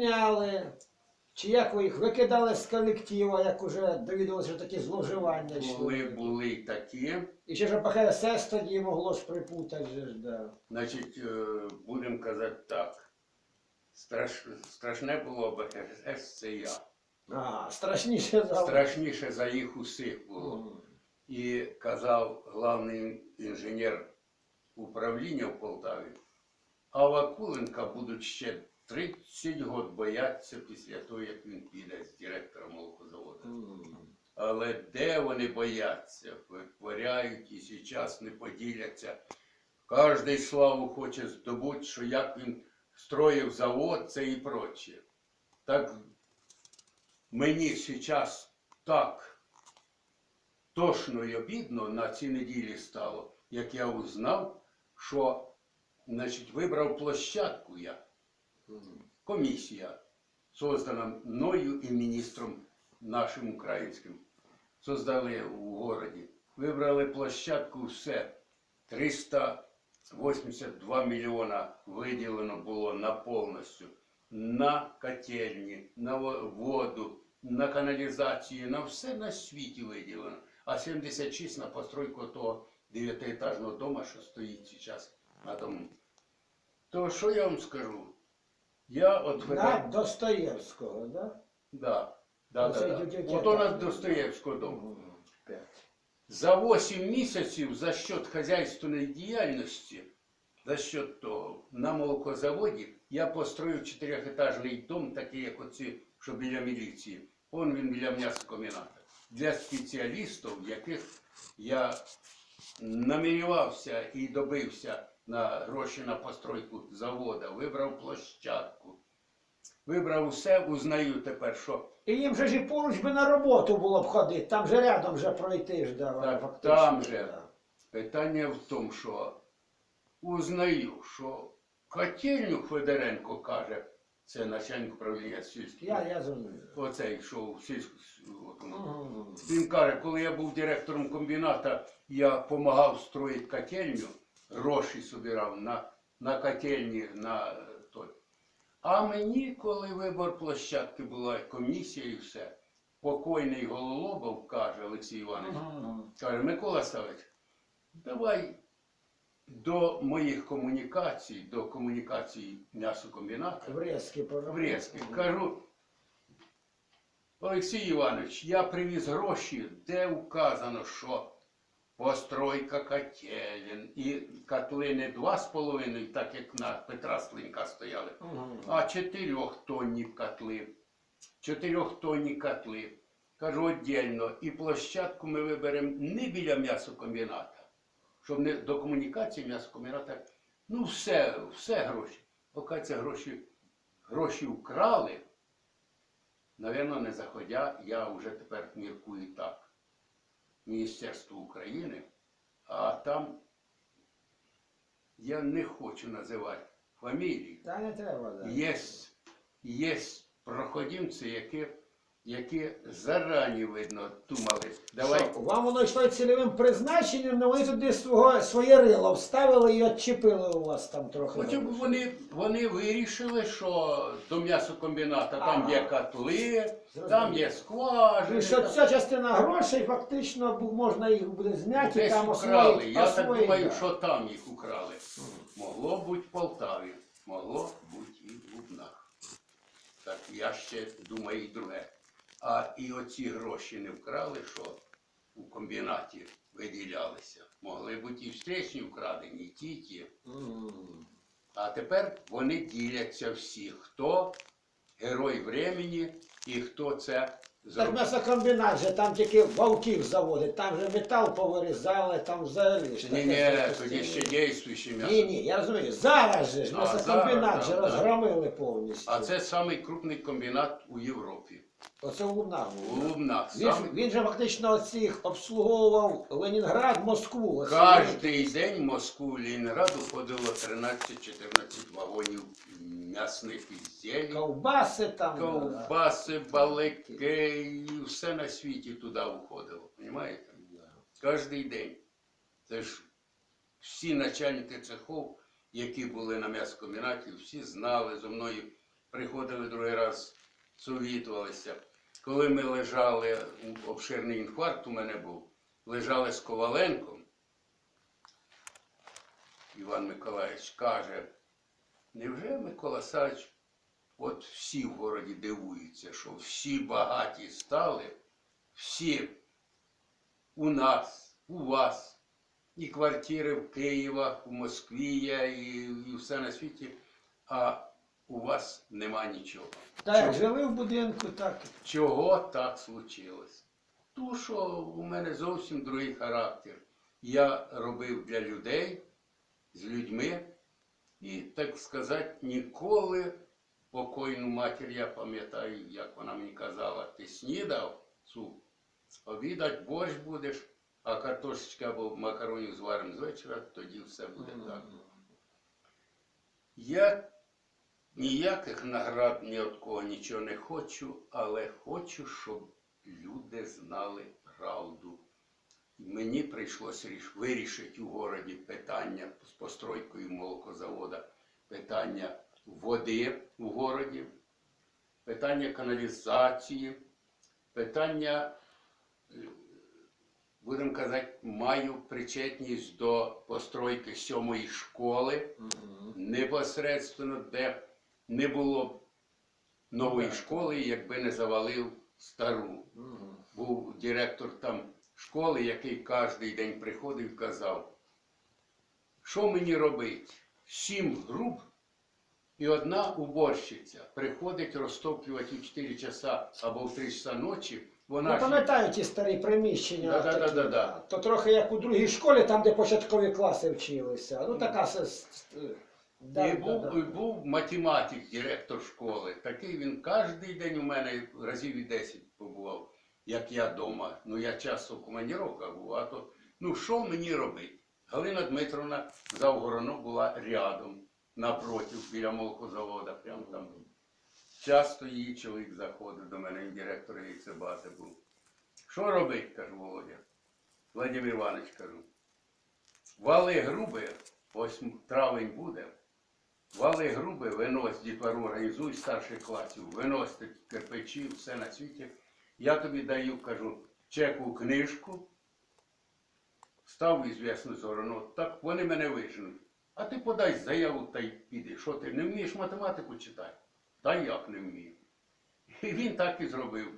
звільняли? Чи як ви їх викидали з колектива, як уже довідалося, що такі зловживання йшли? Були, були такі. І ще ж ПХСС тоді могло ж припутати же ж, да. Значить, е, будемо казати так. Страш, страшне було БХС, це я. А, страшніше за Страшніше за їх усіх було. Мгм. І казав главний інженер управління в Полтаві, а Вакуленка будуть ще 30 років боятися після того, як він піде з директором молокозаводу. Але де вони бояться, витворяють і зараз не поділяться. Кожний славу хоче здобути, що як він строїв завод, це і прочее. Так мені зараз так тошно і обідно на цій неділі стало, як я узнав, що значить, вибрав площадку я Комісія, создана мною і міністром нашим українським. Создали у городі. Вибрали площадку все. 382 мільйона виділено було на повністю. На котельні, на воду, на каналізацію, на все на світі виділено. А 76 на постройку того дев'ятиетажного дому, що стоїть зараз на тому. То що я вам скажу? Я от На. Достоєвського, да? Да, да, да, да. які От у нас етапи. Достоєвського дому. За 8 місяців за счет хазяйственної діяльності, за счет того, на молокозаводі я построїв чотирьохетажний дом, такий, як оці, що біля міліції. Он він біля м'ясокомбіната. Для спеціалістів, яких я намірювався і добився на гроші на постройку завода, вибрав площадку. Вибрав усе, узнаю тепер, що І їм же ж і поруч би на роботу було б ходити, там же рядом же пройти ж, да, Так, фактично. там же. да. Питання в тому, що узнаю, що Котельню Федоренко каже, це начальник управління сільської. Я, я зрозумів. Оцей, що в сільську. Він каже, коли я був директором комбіната, я допомагав строїти котельню, гроші собирав на, на котельні, на той. А мені, коли вибор площадки була комісія і все, покойний Гололобов каже Олексій Іванович. Каже, Микола Савич, давай до моїх комунікацій, до комунікацій м'ясокомбіната, Врезки врізки. Кажу, Олексій Іванович, я привіз гроші, де вказано, що постройка котелень і котли не два з половиною, так як на Петра Слинька стояли, а чотирьохтонні котли. Чотирьохтонні котли. Кажу віддільно, і площадку ми виберемо не біля м'ясокомбіната, щоб не до комунікації м'ясокомбіната. Ну, все, все гроші. Поки ці гроші, гроші вкрали, навірно, не заходя, я вже тепер міркую так. Міністерство України, а там я не хочу називати фамілії. Та не треба. Є, є проходимці, які, які зарані, видно, думали, давай. Що, вам воно йшло цільовим призначенням, але вони туди свого, своє рило вставили і відчепили у вас там трохи. Потім вони, вони вирішили, що до м'ясокомбіната там Ага. є котли, там є скважини. І що там- ця частина грошей фактично бу- можна їх буде зняти, Десь там украли. освоїти. Я так освоїти, думаю, да. що там їх украли. Могло бути в Полтаві, могло бути і в Лубнах. Так я ще думаю і друге. А і оці гроші не вкрали, що у комбінаті виділялися. Могли бути і встречні вкрадені, і ті, ті. А тепер вони діляться всі, хто герой времени і хто це Так зробив. м'ясокомбінат же, там тільки вовків заводить, там же метал повирізали, там взагалі ж Ні, таке ні, запустили. тоді ще дійствуючі м'ясо. Ні, ні, я розумію. Зараз же ж А, м'ясокомбінат зараз, же да, да. розгромили повністю. А це самий крупний комбінат у Європі. Оце Лубнах. Лубнах. Він, ж- Самий... він же фактично оцих обслуговував Ленінград, Москву. Оце Кожний день в Москву Лінграду ходило 13-14 вагонів м'ясних ізделій. Ковбаси там. да. Ковбаси, балики, і все на світі туди входило. Понимаєте? Кожний день. Це ж всі начальники цехов, які були на м'ясокомбінаті, всі знали зо мною приходили другий раз, совітувалися. Коли ми лежали, обширний інфаркт у мене був, лежали з Коваленком, Іван Миколаївич каже, невже Микола Савич, от всі в городі дивуються, що всі багаті стали, всі у нас, у вас, і квартири в Києвах, у Москві є, і, і все на світі, а у вас нема нічого. Так Чого? жили в будинку, так. Чого так случилось? Тому що у мене зовсім другий характер. Я робив для людей, з людьми, і, так сказати, ніколи покойну матір, я пам'ятаю, як вона мені казала, ти снідав, цу, обідать борщ будеш, а картошечка або макаронів зваримо з вечора, тоді все буде так. Я ніяких наград ні від кого нічого не хочу, але хочу, щоб люди знали правду. Мені прийшлося вирішити у городі питання з постройкою молокозавода, питання води у городі, питання каналізації, питання, е, будемо казати, маю причетність до постройки сьомої школи непосередньо, де не було б нової школи, якби не завалив стару. Був директор там школи, який кожен день приходив і казав, що мені робити? Сім груп і одна уборщиця приходить розтоплювати у 4 часа або в 3 часа ночі. Вона ж- пам'ятаю ті старі приміщення. Да-да-да-да-да. То трохи як у другій школі, там, де початкові класи вчилися. Ну така с- да, і був, був математик, директор школи. Такий він кожен день у мене разів і 10 побував, як я вдома. Ну я часто в командировках був, а то ну що мені робити? Галина Дмитровна Завгородно була рядом, напроти, біля молокозавода, прямо там. Часто її чоловік заходив до мене, він директор яйцебази був. Що робити, кажу Володя. Владимир Іванович кажу. Вали груби, ось травень буде. Вали груби, винось дітвору, організуй старших класів, виносьте кирпичі, все на світі. Я тобі даю, кажу, чеку книжку, став ізвісну сторону, так вони мене виженуть. А ти подай заяву та й піди. Що ти не вмієш математику читати? Та як не вмію. І він так і зробив.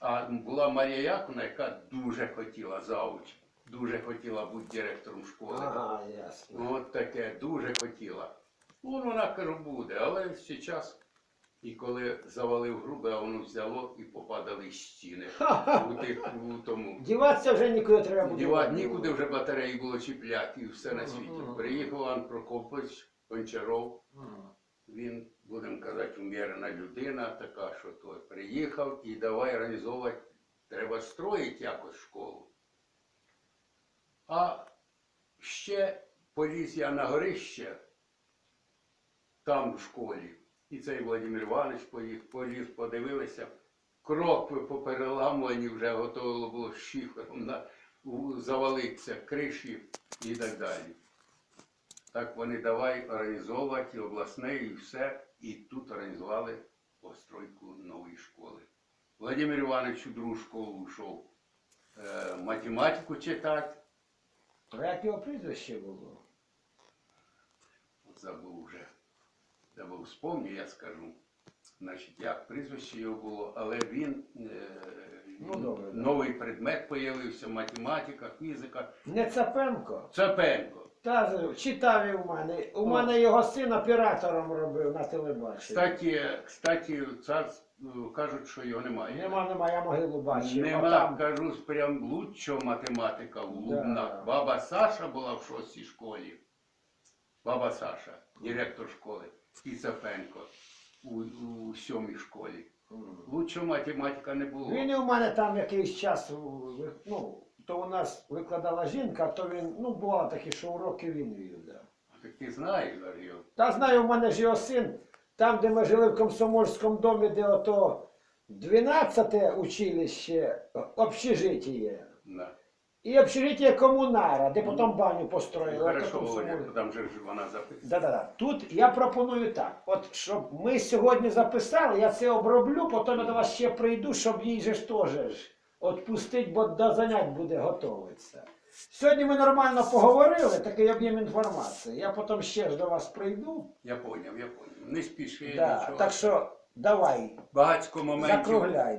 А була Марія Яковна, яка дуже хотіла завуч, дуже хотіла бути директором школи. Ага, ясно. От таке, дуже хотіла. Ну, вона кажу, буде, але зараз, і коли завалив груби, а воно взяло і попадали стіни. У, тих, у тому. Діватися вже нікуди треба буде. Дівати нікуди вже батареї було чіпляти і все на світі. Приїхав Іван Прокопович Гончаров, він, будемо казати, умірена людина, така, що той приїхав і давай організовувати, треба строїти якось школу. А ще поліз я на горище, там в школі. І цей Владимир Іванович поїх, поліз, подивилися. Крокви попереламувані вже готово було шифером завалитися, криші і так далі. Так вони давай організовувати і обласне, і все. І тут організували постройку нової школи. Владимир Іванович у другу школу йшов е, математику читати. Як його прізвище було? Забув вже. Забув, вспомню, я скажу. Значить, як прізвище його було, але він е, Ну, добре, да. новий предмет появився, математика, фізика. Не Цапенко? Цапенко. Та читав і у мене. У О. мене його син оператором робив на телебаченні. Кстати, кстати, цар е, кажуть, що його немає. Нема, нема, я могилу бачив. Нема, там- кажу, прям лучшого математика в Да. Лубнах. Баба Саша була в шостій школі. Баба Саша, директор школи. І Цапенко у, у сьомій школі. Лучшого математика не було. Він і у мене там якийсь час, ну, то у нас викладала жінка, то він, ну, бувало таке, що уроки він вів. Да. Так ти знаєш, Дар'ю? Та знаю, у мене ж його син, там, де ми жили в комсомольському домі, де ото 12 те училище, общежитіє. Да. І общежиття комунара, де потім баню построїли. Хорошо, Володя, там же ж вона записана. Да-да-да. Тут я пропоную так. От щоб ми сьогодні записали, я це оброблю, потім я до вас ще прийду, щоб їй же ж теж ж відпустити, бо до занять буде готуватися. Сьогодні ми нормально поговорили, такий об'єм інформації. Я потім ще ж до вас прийду. Я поняв, я поняв. Не спіши Да. нічого. Так що давай, Багацько моментів. закругляй.